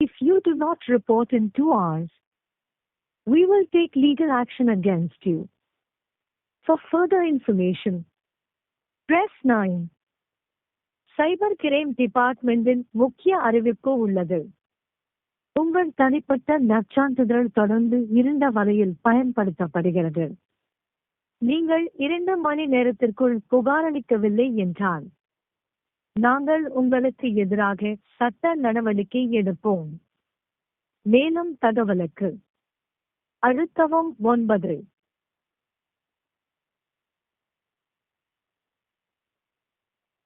If you do not report in two hours, we will take legal action against you. For further information, press 9. Cyber crime டிபார்ட்மெண்டின் முக்கிய அறிவிப்பு உள்ளது உங்கள் தனிப்பட்ட நற்சான்றிதழ் தொடர்ந்து இருண்ட வரையில் பயன்படுத்தப்படுகிறது நீங்கள் இரண்டு மணி நேரத்திற்குள் புகாரளிக்கவில்லை என்றால் நாங்கள் உங்களுக்கு எதிராக சட்ட நடவடிக்கை எடுப்போம் மேலும் தகவலுக்கு அழுத்தவும் ஒன்பது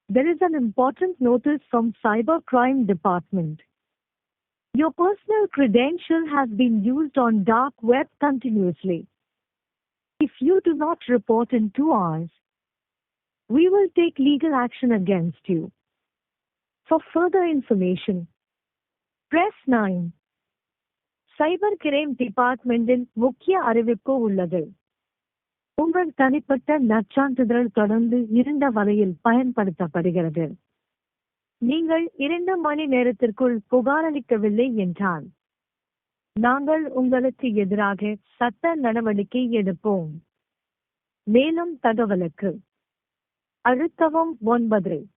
There is an important notice from Cybercrime Department. Your personal credential has been used on dark web continuously. If you do not report in two hours, we will take legal action against you. For further information, press 9. Cyber crime டிபார்ட்மெண்டின் முக்கிய அறிவிப்பு உள்ளது. உங்கள் தனிப்பட்ட நற்சான்றிதழ் தொடர்ந்து இருண்ட வரையில் பயன்படுத்தப்படுகிறது. நீங்கள் இரண்டு மணி நேரத்திற்குள் புகாரளிக்கவில்லை என்றால் நாங்கள் உங்களுக்கு எதிராக சட்ட நடவடிக்கை எடுப்போம். மேலும் தகவலுக்கு அழுத்தவும் ஒன்பது